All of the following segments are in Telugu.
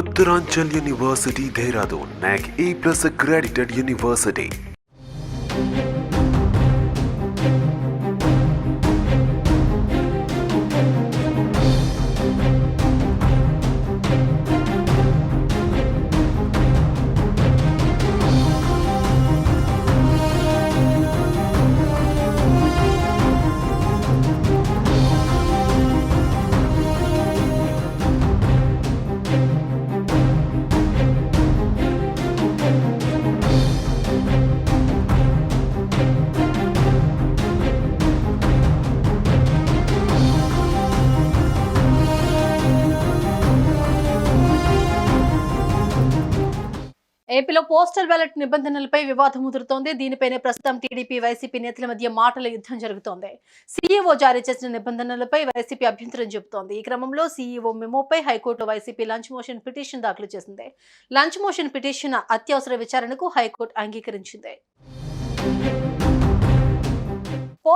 Uttaranchal University, Dehradun, NAC A plus accredited university. ఏపీలో పోస్టల్ బ్యాలెట్ నిబంధనలపై వివాదం ముదురుతోంది. దీనిపైనే ప్రస్తుతం టీడీపీ వైసీపీ నేతల మధ్య మాటల యుద్ధం జరుగుతోంది. సీఈఓ జారీ చేసిన నిబంధనలపై వైసీపీ అభ్యంతరం చెబుతోంది. ఈ క్రమంలో CEO మెమోపై high court YCP lunch motion petition దాఖలు చేసింది. లంచ్ మోషన్ పిటిషన్ అత్యవసర విచారణకు హైకోర్టు అంగీకరించింది.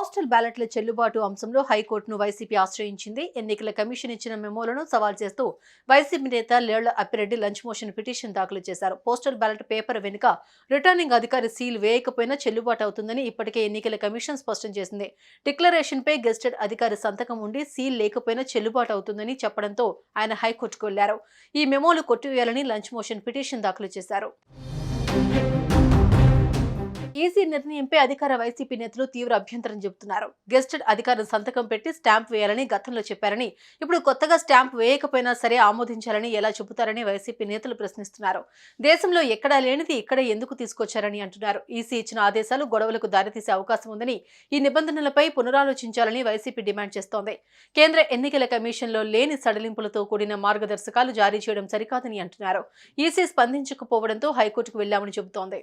పోస్టల్ బ్యాలెట్ల చెల్లుబాటు అంశంలో హైకోర్టును వైసీపీ ఆశ్రయించింది. ఎన్నికల కమిషన్ ఇచ్చిన మెమోలను సవాల్ చేస్తూ వైసీపీ నేత Lella Appireddy lunch motion petition దాఖలు చేశారు. పోస్టల్ బ్యాలెట్ పేపర్ వెనుక రిటర్నింగ్ అధికారి సీల్ వేయకపోయినా చెల్లుబాటు అవుతుందని ఇప్పటికే ఎన్నికల కమిషన్ స్పష్టం చేసింది. డిక్లరేషన్ పై గెస్టెడ్ అధికారి సంతకం ఉండి సీల్ లేకపోయినా చెల్లుబాటు అవుతుందని చెప్పడంతో ఆయన హైకోర్టుకు వెళ్ళారు. ఈ మెమోలు కొట్టివేయాలని లంచ్ మోషన్ పిటిషన్ దాఖలు చేశారు. ఈసీ నిర్ణయంపై అధికార వైసీపీ నేతలు తీవ్ర అభ్యంతరం చెబుతున్నారు. గెస్టెడ్ అధికారులు సంతకం పెట్టి స్టాంప్ వేయాలని గతంలో చెప్పారని ఇప్పుడు కొత్తగా స్టాంప్ వేయకపోయినా సరే ఆమోదించాలని ఎలా చెబుతారని వైసీపీ నేతలు ప్రశ్నిస్తున్నారు. దేశంలో ఎక్కడా లేనిది ఇక్కడ ఎందుకు తీసుకొచ్చారని అంటున్నారు. ఈసీ ఇచ్చిన ఆదేశాలు గొడవలకు దారితీసే అవకాశం ఉందని ఈ నిబంధనలపై పునరాలోచించాలని వైసీపీ డిమాండ్ చేస్తోంది. కేంద్ర ఎన్నికల కమిషన్లో లేని సడలింపులతో కూడిన మార్గదర్శకాలు జారీ చేయడం సరికాదని అంటున్నారు. ఈసీ స్పందించకపోవడంతో హైకోర్టుకు వెళ్ళామని చెబుతోంది.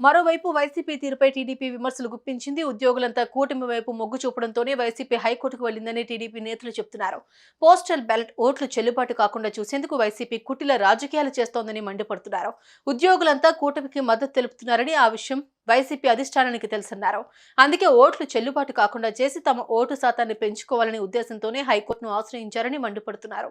మరోవైపు వైసీపీ తీరుపై టీడీపీ విమర్శలు గుప్పించింది. ఉద్యోగులంతా కూటమి వైపు మొగ్గు చూపడంతోనే వైసీపీ హైకోర్టుకు వెళ్ళిందని టీడీపీ నేతలు చెబుతున్నారు పోస్టల్ బ్యాలెట్ ఓట్లు చెల్లుబాటు కాకుండా చూసేందుకు వైసీపీ కుటిల రాజకీయాలు చేస్తోందని మండిపడుతున్నారు. ఉద్యోగులంతా కూటమికి మద్దతు తెలుపుతున్నారని ఆ విషయం వైసీపీ అధిష్టానానికి తెలుసన్నారు. అందుకే ఓట్లు చెల్లుబాటు కాకుండా చేసి తమ ఓటు శాతాన్ని పెంచుకోవాలనే ఉద్దేశంతోనే హైకోర్టును ఆశ్రయించారని మండిపడుతున్నారు.